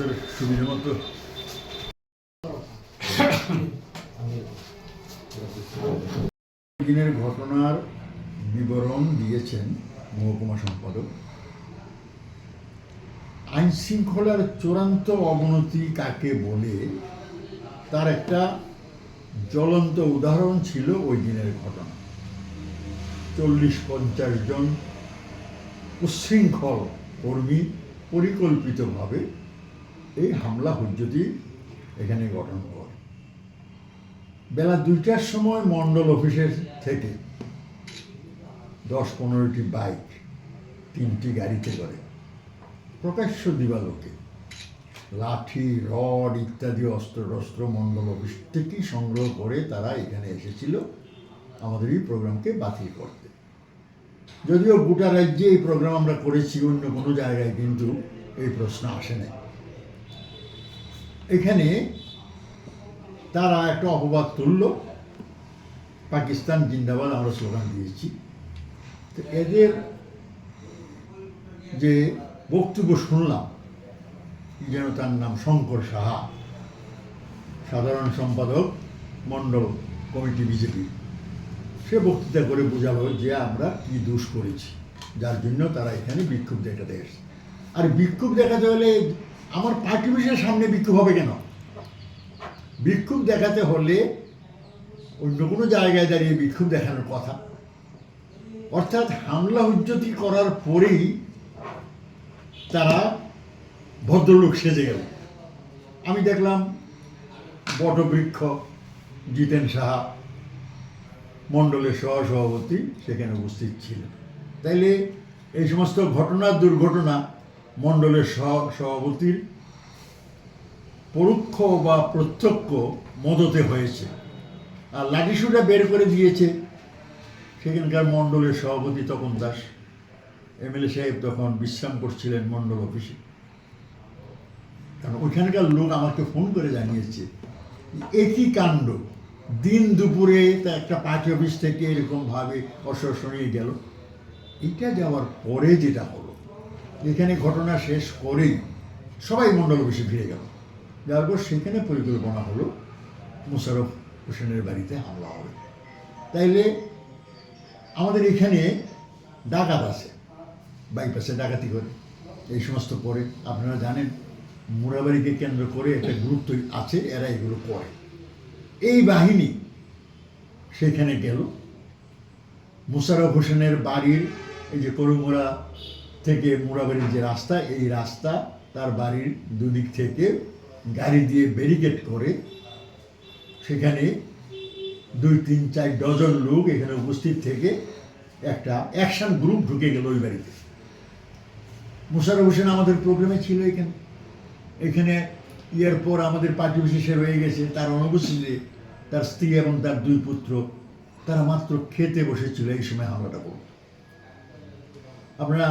আপনাদের সুবিধা দিনের ঘটনার বিবরণ দিয়েছেন মহকুমা সম্পাদক আইন শৃঙ্খলার চূড়ান্ত অবনতি কাকে বলে তার একটা জ্বলন্ত উদাহরণ ছিল ওই দিনের ঘটনা চল্লিশ পঞ্চাশ জন উচ্ছৃঙ্খল কর্মী পরিকল্পিতভাবে এই হামলা হুজ্জতি এখানে গঠন করে। বেলা দুইটার সময় মণ্ডল অফিসের থেকে দশ পনেরোটি বাইক তিনটি গাড়িতে করে প্রকাশ্য দিবালোকে লাঠি, রড ইত্যাদি অস্ত্র টস্ত্র মণ্ডল অফিস থেকেই সংগ্রহ করে তারা এখানে এসেছিল আমাদের এই প্রোগ্রামকে বাতিল করতে। যদিও গোটা রাজ্যে এই প্রোগ্রাম আমরা করেছি অন্য কোনো জায়গায়, কিন্তু এই প্রশ্ন আসে নাই। এখানে তারা একটা অপবাদ তুলল। পাকিস্তান জিন্দাবাদ আমরা স্লোগান দিয়েছি। তো এদের যে বক্তব্য শুনলাম যেন তার নাম, শঙ্কর সাহা, সাধারণ সম্পাদক, মণ্ডল কমিটি বিজেপি, সে বক্তৃতা করে বোঝালো যে আমরা কি দোষ করেছি, যার জন্য তারা এখানে বিক্ষোভ দেখাতে এসেছে। আর বিক্ষোভ দেখাতে হলে আমার পার্টি অফিসের সামনে বিক্ষোভ হবে কেন? বিক্ষোভ দেখাতে হলে অন্য কোনো জায়গায় দাঁড়িয়ে বিক্ষোভ দেখানোর কথা। অর্থাৎ হামলা উজ্জতি করার পরেই তারা ভদ্রলোক সেজে গেল। আমি দেখলাম বটবৃক্ষ, জিতেন সাহা, মণ্ডলের সহসভাপতি সেখানে উপস্থিত ছিলেন। তাইলে এই সমস্ত ঘটনার দুর্ঘটনা মণ্ডলের সভাপতির পরোক্ষ বা প্রত্যক্ষ মদতে হয়েছে। আর লাঠিসুটা বের করে দিয়েছে। সেখানকার মণ্ডলের সভাপতি তপন দাস। এমএলএ সাহেব তখন বিশ্রাম করছিলেন মণ্ডল অফিসে। কারণ ওইখানকার লোক আমাকে ফোন করে জানিয়েছে, একই কাণ্ড। দিন দুপুরে তা একটা পার্টি অফিস থেকে এরকমভাবে অশোষণীয় গেল। এটা যাওয়ার পরে যেটা হলো এখানে ঘটনা শেষ করেই সবাই মণ্ডল অফিসে ফিরে গেল। যাওয়ার পর সেখানে পরিকল্পনা হলো মুশারফ হোসেনের বাড়িতে হামলা হবে। তাইলে আমাদের এখানে ডাকাত আছে, বাইপাসে ডাকাতি করে। এই সমস্ত করে, আপনারা জানেন, মুরাবাড়িকে কেন্দ্র করে একটা গুরুত্ব আছে, এরা এগুলো করে। এই বাহিনী সেখানে গেল। মুশারফ হোসেনের বাড়ির এই যে করুমুরা থেকে মুরাবাড়ির যে রাস্তা, এই রাস্তা তার বাড়ির দুদিক থেকে গাড়ি দিয়ে ব্যারিকেড করে সেখানে দুই, তিন, চার ডজন লোক এখানে উপস্থিত থেকে একটা অ্যাকশন গ্রুপ ঢুকে গেল ওই বাড়িতে। মুশারফ হোসেন আমাদের প্রোগ্রামে ছিল এখানে। এখানে ইয়ার পর আমাদের পার্টি বিশেষে রয়ে গেছে, তার অনুপস্থিতিতে তার স্ত্রী এবং তার দুই পুত্র, তারা মাত্র খেতে বসেছিল এই সময় হামলাটা করল আপনারা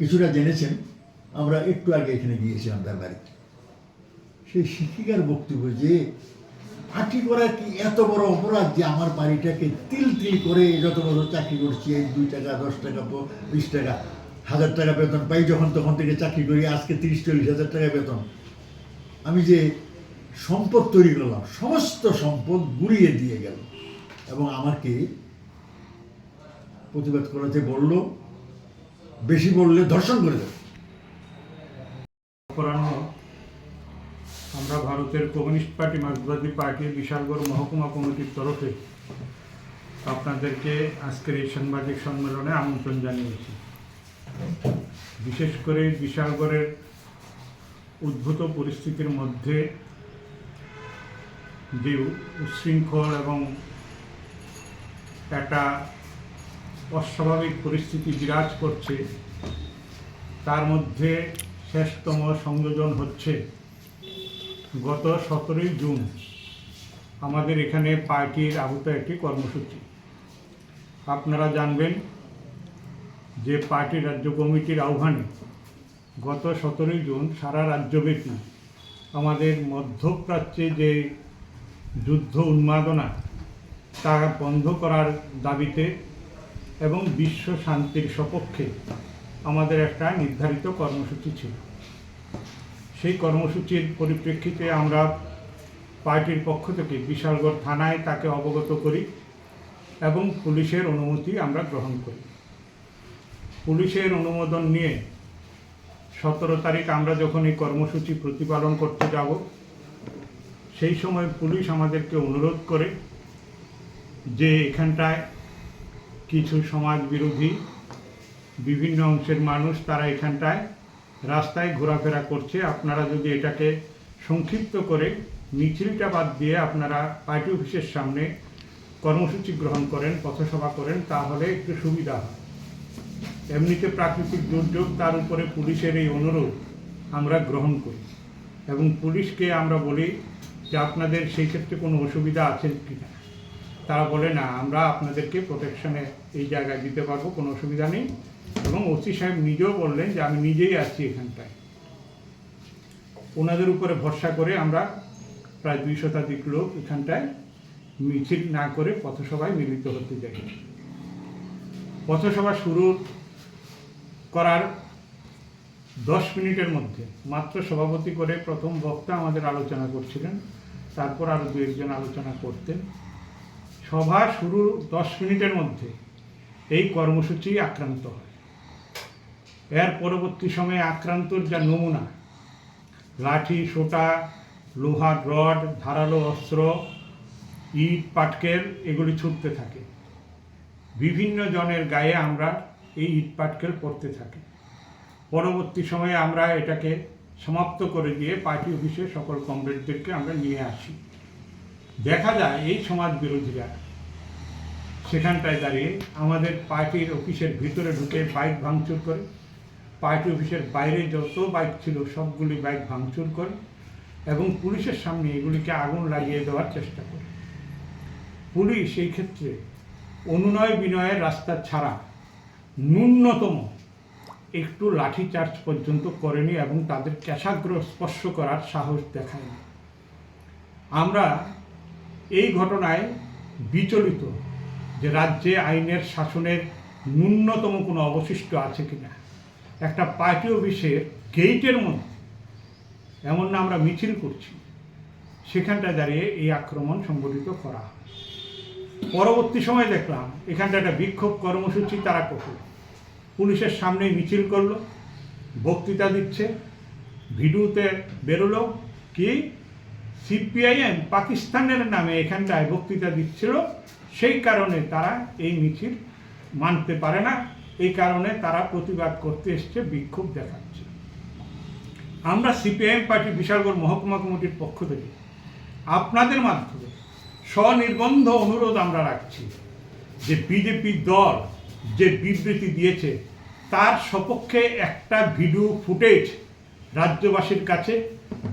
কিছুটা জেনেছেন, আমরা একটু আগে এখানে গিয়েছিলাম তার বাড়িতে। সেই শিক্ষিকার বক্তব্য যে পার্টি করা কি এত বড় অপরাধ যে আমার বাড়িটাকে তিল তিল করে যত বছর চাকরি করছি, এই দুই টাকা, দশ টাকা বিশ টাকা, হাজার টাকা বেতন পাই যখন তখন থেকে চাকরি করি, আজকে তিরিশ, চল্লিশ হাজার টাকা বেতন। আমি যে সম্পদ তৈরি করলাম, সমস্ত সম্পদ গুড়িয়ে দিয়ে গেল এবং আমাকে প্রতিবাদ করাতে বলল বেশি বললে ধর্ষণ করে দেবে। আমরা ভারতের কমিউনিস্ট পার্টি, মার্ক্সবাদী পার্টির বিশালগড় মহকুমা কমিটির তরফে আপনাদেরকে আজকের এই সাংবাদিক সম্মেলনে আমন্ত্রণ জানিয়েছি। বিশেষ করে বিশালগড়ের উদ্ভূত পরিস্থিতির মধ্যে যে উচ্ছৃঙ্খল এবং একটা অস্বাভাবিক পরিস্থিতি বিরাজ করছে। তার মধ্যে শেষতম সংযোজন হচ্ছে গত সতেরোই জুন আমাদের এখানে পার্টির আহত একটি কর্মসূচি। আপনারা জানবেন যে পার্টি রাজ্য কমিটির আহ্বানে গত সতেরোই জুন সারা রাজ্যব্যাপী আমাদের মধ্যপ্রাচ্যে যে যুদ্ধ উন্মাদনা তা বন্ধ করার দাবিতে এবং বিশ্ব শান্তির সপক্ষে আমাদের একটা নির্ধারিত কর্মসূচি ছিল। সেই কর্মসূচির পরিপ্রেক্ষিতে আমরা পার্টির পক্ষ থেকে বিশালগড় থানায় তাকে অবগত করি এবং পুলিশের অনুমতি আমরা গ্রহণ করি। পুলিশের অনুমোদন নিয়ে সতেরো তারিখ আমরা যখন এই কর্মসূচি প্রতিপালন করতে যাব, সেই সময় পুলিশ আমাদেরকে অনুরোধ করে যে এখানটায় কিছু সমাজ বিরোধী বিভিন্ন অংশের মানুষ তারা এখানটায় রাস্তায় ঘোরাফেরা করছে। আপনারা যদি এটাকে সংক্ষিপ্ত করে মিছিলটা বাদ দিয়ে আপনারা পার্টি অফিসের সামনে কর্মসূচি গ্রহণ করেন, পথসভা করেন, তাহলে একটু সুবিধা হয়। এমনিতে প্রাকৃতিক দুর্যোগ, তার উপরে পুলিশের এই অনুরোধ আমরা গ্রহণ করি। এবং পুলিশকে আমরা বলি যে আপনাদের সেই ক্ষেত্রে কোনো অসুবিধা আছে কি না তারা বলে, না, আমরা আপনাদেরকে প্রোটেকশনে এই জায়গায় দিতে পারব, কোনো অসুবিধা নেই। এবং ওসি সাহেব নিজেও বললেন যে, আমি নিজেই আসছি এখানটায়। ওনাদের উপরে ভরসা করে আমরা প্রায় দুই শতাধিক লোক এখানটায় মিছিল না করে পথসভায় মিলিত হতে যাই পথসভা শুরু করার দশ মিনিটের মধ্যে মাত্র সভাপতি করে প্রথম বক্তা আমাদের আলোচনা করছিলেন, তারপর আরও দু একজন আলোচনা করতেন। সভা শুরু দশ মিনিটের মধ্যে। এই কর্মসূচি আক্রান্ত হয়। এর পরবর্তী সময়ে আক্রান্তর যা নমুনা, লাঠি, সোটা, লোহার রড, ধারালো অস্ত্র, ইট, পাটকেল, এগুলি ছুটতে থাকে। বিভিন্ন জনের গায়ে আমরা এই ইট, পাটকেল পড়তে থাকি। পরবর্তী সময়ে আমরা এটাকে সমাপ্ত করে দিয়ে পার্টি অফিসে সকল কমরেডদেরকে আমরা নিয়ে আসি। দেখা যায় এই সমাজ বিরোধীরা। সেখানটায় দাঁড়িয়ে আমাদের পার্টির অফিসের ভিতরে ঢুকে বাইক ভাঙচুর করে। পার্টি অফিসের বাইরে যত বাইক ছিল সবগুলি বাইক ভাঙচুর করে এবং পুলিশের সামনে এগুলিকে আগুন লাগিয়ে দেওয়ার চেষ্টা করে। পুলিশ এই ক্ষেত্রে অনুনয় বিনয়ের রাস্তা ছাড়া ন্যূনতম একটু লাঠিচার্জ পর্যন্ত করেনি এবং তাদের ক্যাশাগ্র স্পর্শ করার সাহস দেখায়নি। আমরা এই ঘটনায় বিচলিত যে রাজ্যে আইনের শাসনের ন্যূনতম কোনো অবশিষ্ট আছে কিনা। একটা পার্টি অফিসের গেইটের মধ্যে, এমন না আমরা মিছিল করছি, সেখানটায় দাঁড়িয়ে এই আক্রমণ সংগঠিত করা পরবর্তী সময় দেখলাম এখানটা একটা বিক্ষোভ কর্মসূচি তারা করল। পুলিশের সামনে মিছিল করল, বক্তৃতা দিচ্ছে, ভিডিওতে বেরোলো, কি সিপিআইএম পাকিস্তানের নামে এখানটায় বক্তৃতা দিচ্ছিল, সেই কারণে তারা এই মিছিল মানতে পারে না। এই কারণে তারা প্রতিবাদ করতে এসছে, বিক্ষোভ দেখাচ্ছে। আমরা সিপিআইএম পার্টি বিশালগড় মহকুমা কমিটির পক্ষ থেকে আপনাদের মাধ্যমে স্বনির্বন্ধ অনুরোধ আমরা রাখছি যে বিজেপি দল যে বিবৃতি দিয়েছে, তার সপক্ষে একটা ভিডিও ফুটেজ রাজ্যবাসীর কাছে,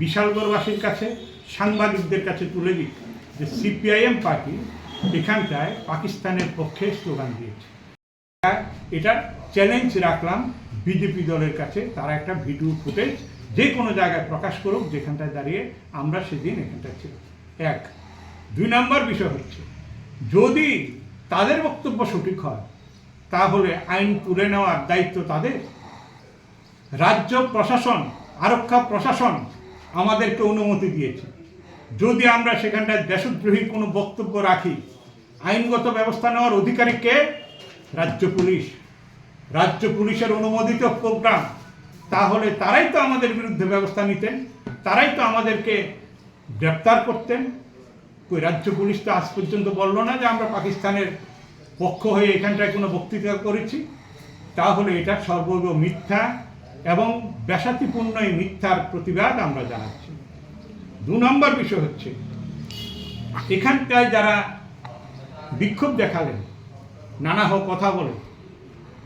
বিশালগড়বাসীর কাছে সাংবাদিকদের কাছে তুলে দিক যে সিপিআইএম পার্টি এখানটায় পাকিস্তানের পক্ষে স্লোগান দিয়েছে। এটা চ্যালেঞ্জ রাখলাম বিজেপি দলের কাছে, তারা একটা ভিডিও ফুটেজ যে কোনো জায়গায় প্রকাশ করুক, যেখানটায় দাঁড়িয়ে আমরা সেদিন এখানটায় ছিলাম। এক। দুই নম্বর বিষয় হচ্ছে, যদি তাদের বক্তব্য সঠিক হয়, তাহলে আইন তুলে নেওয়ার দায়িত্ব তাদের। রাজ্য প্রশাসন, আরক্ষা প্রশাসন আমাদেরকে অনুমতি দিয়েছে। যদি আমরা সেখানটায় দেশদ্রোহী কোনো বক্তব্য রাখি, আইনগত ব্যবস্থা নেওয়ার অধিকারী কে? রাজ্য পুলিশ। রাজ্য পুলিশের অনুমোদিত প্রোগ্রাম। তাহলে তারাই তো আমাদের বিরুদ্ধে ব্যবস্থা নিতেন, তারাই তো আমাদেরকে গ্রেপ্তার করতেন। ওই রাজ্য পুলিশ তো আজ পর্যন্ত বলল না যে আমরা পাকিস্তানের পক্ষ হয়ে এখানটায় কোনো বক্তৃতা করেছি। তাহলে এটা সর্বৈব মিথ্যা এবং ব্যাসাতিপূর্ণ এই মিথ্যার প্রতিবাদ আমরা জানাচ্ছি। দু নম্বর বিষয় হচ্ছে এখানটায় যারা বিক্ষোভ দেখালেন, নানা হোক কথা বলে,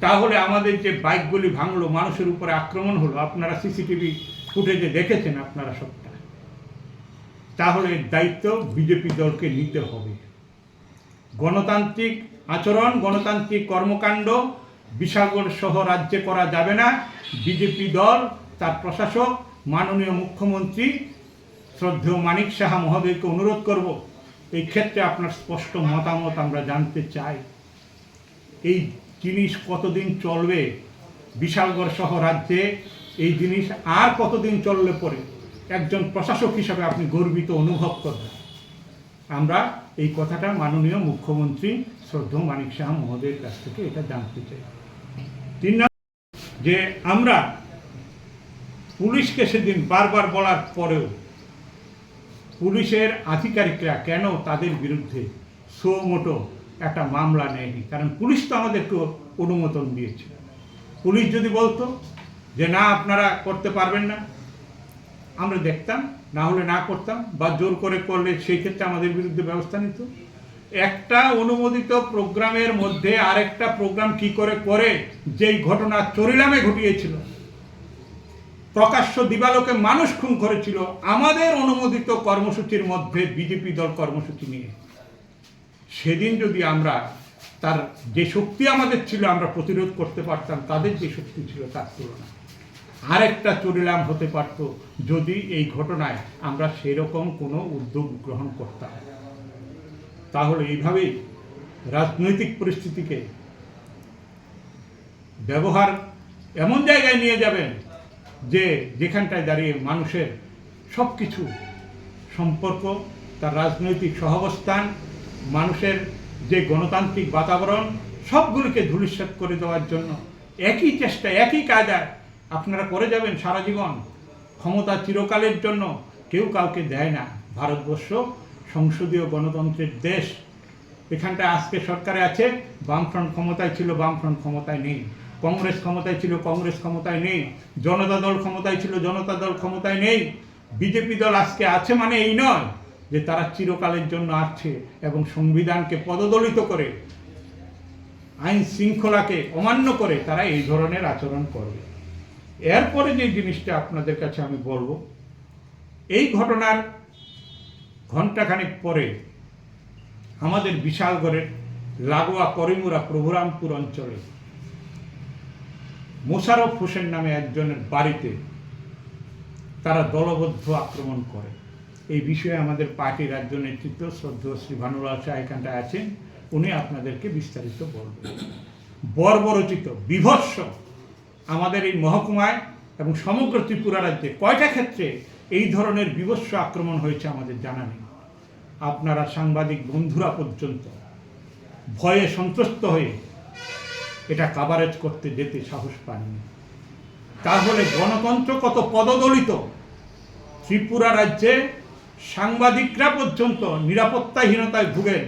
তাহলে আমাদের যে বাইকগুলি ভাঙলো, মানুষের উপরে আক্রমণ হলো, আপনারা সিসিটিভি ফুটেজে দেখেছেন আপনারা সবটা। তাহলে দায়িত্ব বিজেপি দলকে নিতে হবে। গণতান্ত্রিক আচরণ, গণতান্ত্রিক কর্মকাণ্ড বিশালগড় সহ রাজ্যে করা যাবে না। বিজেপি দল, তার প্রশাসক, মাননীয় মুখ্যমন্ত্রী শ্রদ্ধেয় মানিক সাহা মহোদয়কে অনুরোধ করব, এই ক্ষেত্রে আপনার স্পষ্ট মতামত আমরা জানতে চাই। এই জিনিস কতদিন চলবে? বিশালগড় সহ রাজ্যে এই জিনিস আর কতদিন চললে পরে? একজন প্রশাসক হিসাবে আপনি গর্বিত অনুভব করবেন। আমরা এই কথাটা মাননীয় মুখ্যমন্ত্রী শ্রদ্ধ মানিক শাহ মহোদয়ের কাছ থেকে এটা জানতে চাই। তিন যে আমরা পুলিশকে সেদিন বারবার বলার পরেও পুলিশের আধিকারিকরা কেন তাদের বিরুদ্ধে সো মোটো একটা মামলা নেয়নি? কারণ পুলিশ তো আমাদেরকে অনুমোদন দিয়েছে। পুলিশ যদি বলতো যে না, আপনারা করতে পারবেন না, আমরা দেখতাম, না হলে না করতাম, বা জোর করে করলে সেই ক্ষেত্রে আমাদের বিরুদ্ধে ব্যবস্থা নিত। একটা অনুমোদিত প্রোগ্রামের মধ্যে আরেকটা প্রোগ্রাম কি করে করে, যেই ঘটনা চরিলামে ঘটিয়েছিল প্রকাশ্য দিবালোকে মানুষ খুন করেছিল, আমাদের অনুমোদিত কর্মসূচির মধ্যে বিজেপি দল কর্মসূচি নিয়ে। সেদিন যদি আমরা তার যে শক্তি আমাদের ছিল, আমরা প্রতিরোধ করতে পারতাম, তাদের যে শক্তি ছিল তার তুলনায় আরেকটা চরিলাম হতে পারত যদি এই ঘটনায় আমরা সেরকম কোনো উদ্যোগ গ্রহণ করতাম। তাহলে এইভাবেই রাজনৈতিক পরিস্থিতিকে ব্যবহার এমন জায়গায় নিয়ে যাবেন যে যেখানটায় দাঁড়িয়ে মানুষের সব কিছু সম্পর্ক, তার রাজনৈতিক সহাবস্থান, মানুষের যে গণতান্ত্রিক বাতাবরণ, সবগুলিকে ধূলিসাৎ করে দেওয়ার জন্য একই চেষ্টা, একই কায়দায় আপনারা করে যাবেন সারা জীবন। ক্ষমতা চিরকালের জন্য কেউ কাউকে দেয় না। ভারতবর্ষ সংসদীয় গণতন্ত্রের দেশ। এখানটায় আজকে সরকারে আছে, বামফ্রন্ট ক্ষমতায় ছিল, বামফ্রন্ট ক্ষমতায় নেই। কংগ্রেস ক্ষমতায় ছিল, কংগ্রেস ক্ষমতায় নেই, জনতা দল ক্ষমতায় ছিল, জনতা দল ক্ষমতায় নেই, বিজেপি দল আজকে আছে মানে এই নয় যে তারা চিরকালের জন্য আছে এবং সংবিধানকে পদদলিত করে, আইন শৃঙ্খলাকে অমান্য করে তারা এই ধরনের আচরণ করবে। এরপরে যে জিনিসটা আপনাদের কাছে আমি বলব, এই ঘটনার ঘণ্টাখানেক পরে আমাদের বিশালগড়ের লাগোয়া করিমুরা প্রভুরামপুর অঞ্চলে মোশারফ হোসেন নামে একজনের বাড়িতে তারা দলবদ্ধ আক্রমণ করে। এই বিষয়ে আমাদের পার্টির রাজ্য নেতৃত্ব শ্রদ্ধেয় শ্রী ভানুলাল শাহ এখানটায় আছেন। উনি আপনাদেরকে বিস্তারিত বলবেন। বর্বরচিত, বিভৎস আমাদের এই মহকুমায় এবং সমগ্র ত্রিপুরা রাজ্যে কয়টা ক্ষেত্রে এই ধরনের বিভৎস আক্রমণ হয়েছে আমাদের জানা নেই। আপনারা সাংবাদিক বন্ধুরা পর্যন্ত ভয়ে সন্ত্রস্ত হয়ে এটা কাভারেজ করতে যেতে সাহস পাননি। তাহলে গণতন্ত্র কত পদদলিত? ত্রিপুরা রাজ্যে সাংবাদিকরা পর্যন্ত নিরাপত্তাহীনতায় ভুগেন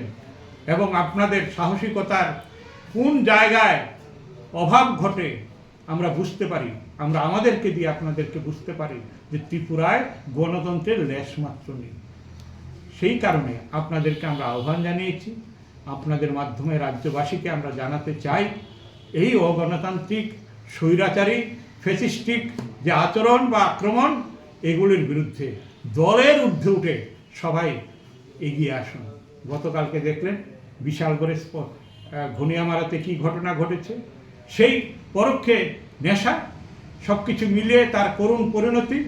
এবং আপনাদের সাহসিকতার কোন জায়গায় অভাব ঘটে আমরা বুঝতে পারি। আমরা আমাদেরকে দিয়ে আপনাদেরকে বুঝতে পারি যে ত্রিপুরায় গণতন্ত্রের লেশ মাত্র নেই। সেই কারণে আপনাদেরকে আমরা আহ্বান জানিয়েছি। আপনাদের মাধ্যমে রাজ্যবাসীকে আমরা জানাতে চাই এই অগণতান্ত্রিক, স্বৈরাচারী ফেসিস্টিক যে আচরণ বা আক্রমণ, এগুলির বিরুদ্ধে দলের ঊর্ধ্বে উঠে সবাই এগিয়ে আসুন। গতকালকে দেখলেন বিশালগড়ে ঘনিয়ামারাতে কি ঘটনা ঘটেছে। সেই পরোক্ষে নেশা সব কিছু মিলিয়ে তার করুণ পরিণতি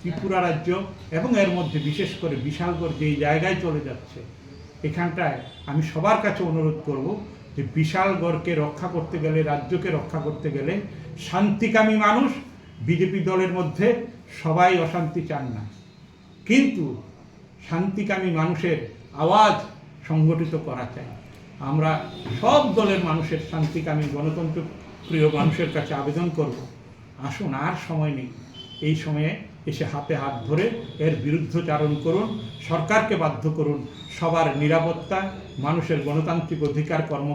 ত্রিপুরা রাজ্য এবং এর মধ্যে বিশেষ করে বিশালগড় যেই জায়গায় চলে যাচ্ছে, এখানটায় আমি সবার কাছে অনুরোধ করব যে বিশালগড়কে রক্ষা করতে গেলে, রাজ্যকে রক্ষা করতে গেলে শান্তিকামী মানুষ বিজেপি দলের মধ্যে সবাই অশান্তি চান না। কিন্তু শান্তিকামী মানুষের আওয়াজ সংগঠিত করা চাই। আমরা সব দলের মানুষের শান্তিকামী গণতন্ত্র প্রিয় মানুষের কাছে আবেদন করব। আসুন, আর সময় নেই। এই সময়ে এসে হাতে হাত ধরে এর বিরুদ্ধচারণ করুন, সরকারকে বাধ্য করুন সবার নিরাপত্তা, মানুষের গণতান্ত্রিক অধিকার কর্ম